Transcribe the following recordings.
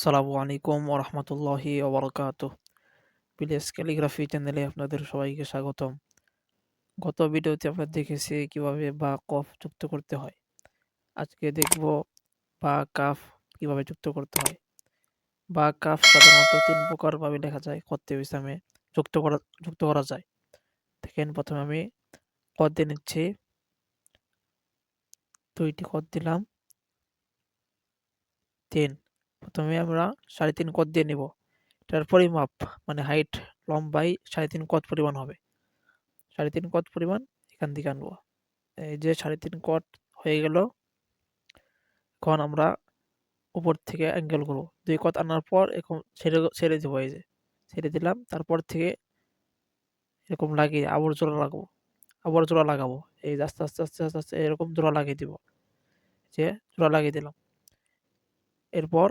আসসালামু আলাইকুম ওরহমতুল্লাহি ওবরকাত প্লিজ ক্যালিগ্রাফি চ্যানেলে আপনাদের সবাইকে স্বাগতম। গত ভিডিওতে আমরা দেখেছি কীভাবে বা কফ যুক্ত করতে হয়। আজকে দেখব বা কাফ কীভাবে যুক্ত করতে হয়। বা কাফ সাধারণত তিন প্রকারভাবে লেখা যায়। কত্তে ইসলামে যুক্ত করা যুক্ত করা যায়। দেখেন, প্রথমে আমি কদ দিয়ে নিচ্ছি। দুইটি কদ দিলাম। তিন। প্রথমে আমরা সাড়ে তিন কদ দিয়ে নিব। এটার পরিমাপ মানে হাইট লম্বাই সাড়ে তিন কদ পরিমাণ হবে। সাড়ে তিন কদ পরিমাণ এখান থেকে আনব। এই যে সাড়ে তিন কট হয়ে গেল, এখন আমরা উপর থেকে অ্যাঙ্গেল করব। দুই কত আনার পর এরকম ছেড়ে ছেড়ে দেবো এই যে। ছেড়ে দিলাম, তারপর থেকে এরকম লাগিয়ে আবার জোড়া লাগাবো। আবার জোড়া লাগাবো। এই আস্তে আস্তে আস্তে আস্তে আস্তে, এরকম জোড়া লাগিয়ে দিব। যে জোড়া লাগিয়ে দিলাম। এরপর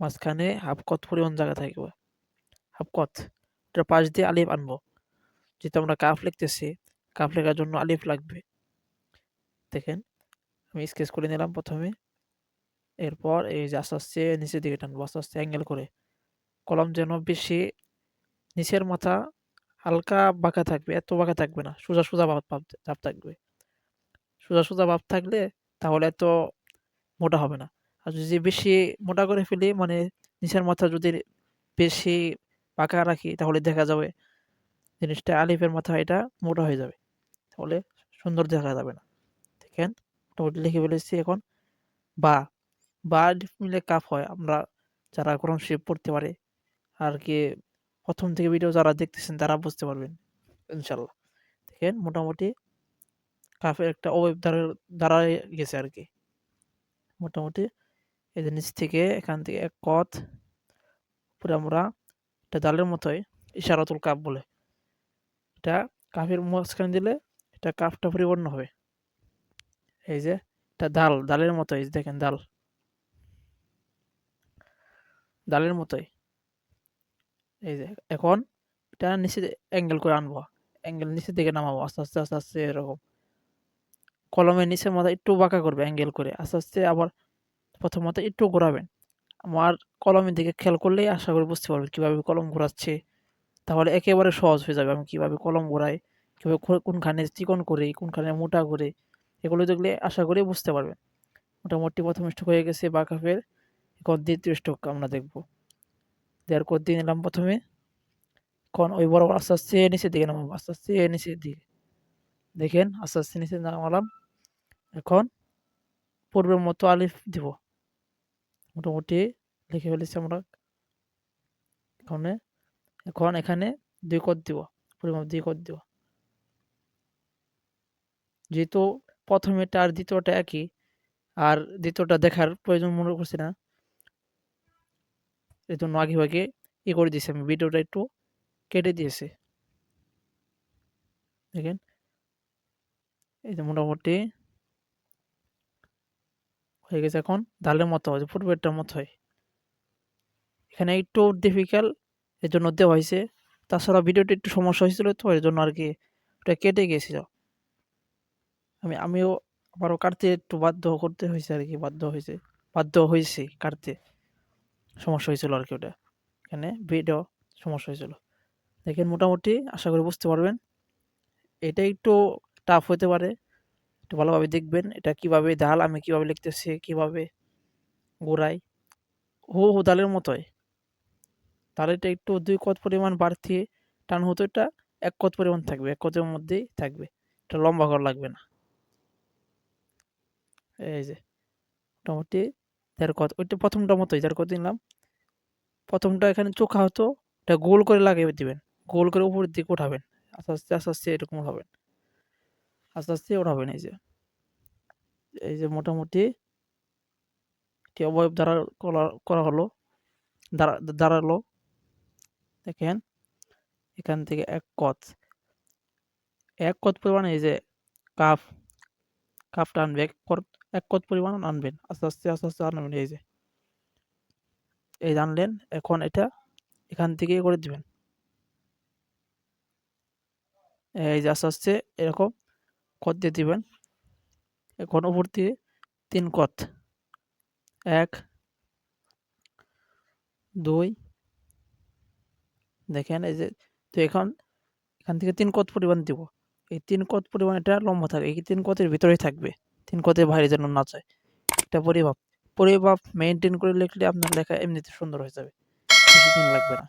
মাঝখানে হাফ কত পরিমাণ জায়গা থাকবে হাফ কত এটার পাশ দিয়ে আলিফ আনব। যেহেতু আমরা কাফ লিখতেছি কাফ লেখার জন্য আলিফ লাগবে। দেখেন, আমি স্কেচ করে নিলাম প্রথমে। এরপর এই যে আস্তে আস্তে নিচের দিকে টানবো, আস্তে আস্তে অ্যাঙ্গেল করে। কলম যেন বেশি নিচের মাথা হালকা বাঁকা থাকবে, এত বাঁকা থাকবে না, সোজা সোজা ভাব ভাব থাকবে। সোজা সোজা ভাব থাকলে তাহলে এত মোটা হবে না। আর যদি বেশি মোটা করে ফেলি মানে নিচের মাথা যদি বেশি পাকা রাখি, তাহলে দেখা যাবে জিনিসটা আলিফের মাথা এটা মোটা হয়ে যাবে। তাহলে সুন্দর দেখা যাবে না। দেখেন, মোটামুটি লিখে ফেলেছি এখন। বা বা মিলে কাপ হয়। আমরা যারা কোরআন শরীফ পড়তে পারে, আর কি প্রথম থেকে ভিডিও যারা দেখতেছেন, তারা বুঝতে পারবেন ইনশাল্লাহ দেখেন, মোটামুটি কাফের একটা অবয়ব দ্বারা গেছে আর কি। মোটামুটি এদের নিচ থেকে এখান থেকে এক কথ পুরো আমরা এটা দালের মতোই, ইশারাতুল কাপ বলে। এটা কাফের মাঝখানে দিলে এটা কাপটা পরিবর্তন হবে। এই যে, এটা দাল দালের মতোই দেখেন দাল দালের মতোই। এই যে, এখন এটা নিচে অ্যাঙ্গেল করে আনব। অ্যাঙ্গেল নিচের দিকে নামাবো, আস্তে আস্তে আস্তে আস্তে, এরকম। কলমের নিচের মাথা একটু বাঁকা করবে অ্যাঙ্গেল করে, আস্তে আস্তে আবার প্রথমত একটু ঘোরাবেন। আমার কলমের দিকে খেয়াল করলেই আশা করি বুঝতে পারবেন কীভাবে কলম ঘোরাচ্ছে। তাহলে একেবারে সহজ হয়ে যাবে আমি কীভাবে কলম ঘোরাই, কীভাবে কোনখানে চিকন করি, কোনখানে মোটা করে, এগুলো দেখলে আশা করি বুঝতে পারবেন। মোটামুটি প্রথম স্টক হয়ে গেছে বাঁকাফের এখন দ্বিতীয় স্টক আমরা দেখব। দেওয়ার কর দিয়ে নিলাম প্রথমে, এখন ওই বড় আস্তে আস্তে নিচের দিকে নামাবো, আস্তে আস্তে নিচের দিকে। দেখেন আস্তে আস্তে নিচে নামালাম, এখন পূর্বের মতো আলিফ দিব। মোটামুটি লিখে ফেলেছি আমরা। এখানে, এখন এখানে দুই কদ দিব, পরিমাপ দুই কদ দিব। যেহেতু প্রথমেটা আর দ্বিতীয়টা একই, আর দ্বিতীয়টা দেখার প্রয়োজন মনে করছি না। এই জন্য আগে ভাগে ই করে দিয়েছি আমি, ভিডিওটা একটু কেটে দিয়েছি। দেখেন, এই যে মোটামুটি হয়ে গেছে এখন। ডালের মতো হয় ফুটবলটার মতো হয়। এখানে একটু ডিফিকাল্ট এর জন্য দেওয়া হয়েছে। তাছাড়া ভিডিওটা একটু সমস্যা হয়েছিল তো এর জন্য আর কি ওটা কেটে গিয়েছিল আমি, আমিও আবারও কাটতে একটু বাধ্য করতে হয়েছে আর কি, বাধ্য হয়েছে বাধ্য হয়েছে কাটতে। সমস্যা হয়েছিল আর কি ওটা। এখানে ভিডিও সমস্যা হয়েছিল। দেখেন মোটামুটি, আশা করি বুঝতে পারবেন। এটা একটু টাফ হতে পারে। একটু ভালোভাবে দেখবেন, এটা কীভাবে ডাল, আমি কীভাবে লিখতেছি, কীভাবে গোড়াই হো হো, ডালের মতোই। তাহলে এটা একটু দুই কত পরিমাণ বাড়তি টান হতো, এটা এক কত পরিমাণ থাকবে, এক কতের মধ্যেই থাকবে। এটা লম্বা করা লাগবে না। এই যে, মোটামুটি দেড় কত ওইটা প্রথমটা মতোই, দেড় কত নিলাম। প্রথমটা এখানে চোখা হতো এটা গোল করে লাগিয়ে দিবেন, গোল করে উপরের দিকে উঠাবেন আস্তে আস্তে আস্তে আস্তে, এরকম উঠাবেন আস্তে আস্তে উঠাবেন এই যে। এই যে মোটামুটি একটি অবয়ব দ্বারা করা হলো দাঁড়াল দেখেন, এখান থেকে এক কত। এক কত পরিমাণ এই যে কাফ, কাফটা আনবে, এক এক কত পরিমাণ আনবেন। আস্তে আস্তে আস্তে আস্তে আনবেন এই যে। এই জানলেন এখন এটা এখান থেকে করে দিবেন। এই যে আস্তে আস্তে এরকম কত দিয়ে দিবেন? এখন উপর তিন কত? এক, দুই, দেখেন এই যে, তো এখন এখান থেকে তিন কত পরিমাণ দিব? এই তিন কত পরিমাণ এটা লম্বা থাকে এই তিন কতের ভিতরেই থাকবে, তিন কতের বাইরে যেন না যায়। একটা পরিমাপ পরিমাপ মেনটেন করে লিখলে আপনার লেখা এমনিতে সুন্দর হয়ে যাবে বেশি লাগবে না।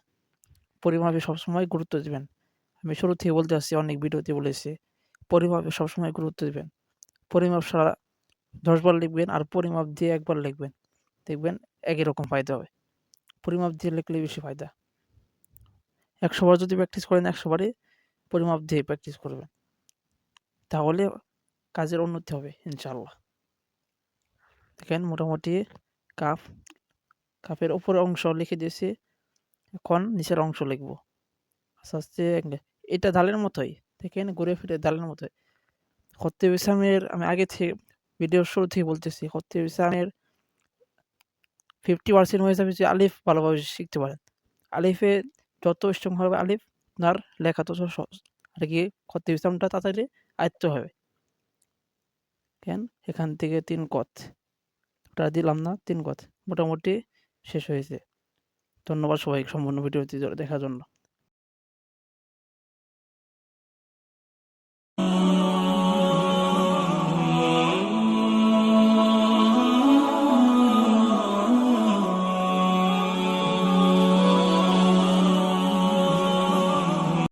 পরিমাপে সবসময় গুরুত্ব দিবেন। আমি শুরু থেকে বলতে আসছি, অনেক ভিডিওতে বলেছি পরিমাপে সবসময় গুরুত্ব দিবেন। পরিমাপ সারা দশবার লিখবেন আর পরিমাপ দিয়ে একবার লিখবেন। দেখবেন একই রকম ফায়দা হবে। পরিমাপ দিয়ে লিখলে বেশি ফায়দা। একশো বার যদি প্র্যাকটিস করেন একশো বারই পরিমাপ দিয়ে প্র্যাকটিস করবেন। তাহলে কাজের উন্নতি হবে ইনশাল্লাহ দেখেন মোটামুটি কাপ কাপের উপরের অংশ লিখে দিয়েছি। এখন নিচের অংশ লিখব। আস্তে আস্তে এটা দালের মতোই। দেখেন ঘুরে ফিরে দালের মতোই খত্তেব ইসলামের, আমি আগে থেকে ভিডিও শুরু থেকে বলতেছি খত্তেব ইসলামের ফিফটি পার্সেন্ট হয়ে যাবে যে আলিফ ভালোভাবে শিখতে পারেন। আলিফে যত স্ট্রং হবে আলিফ আপনার লেখা তত সহজ। আর কি খত্তেব ইসলামটা তাড়াতাড়ি আয়ত্ত হবে। কেন? এখান থেকে তিন কথ। ওটা দিলাম না, তিন কথ। মোটামুটি শেষ হয়েছে। ধন্যবাদ সবাই সম্পূর্ণ ভিডিওটি দেখার জন্য।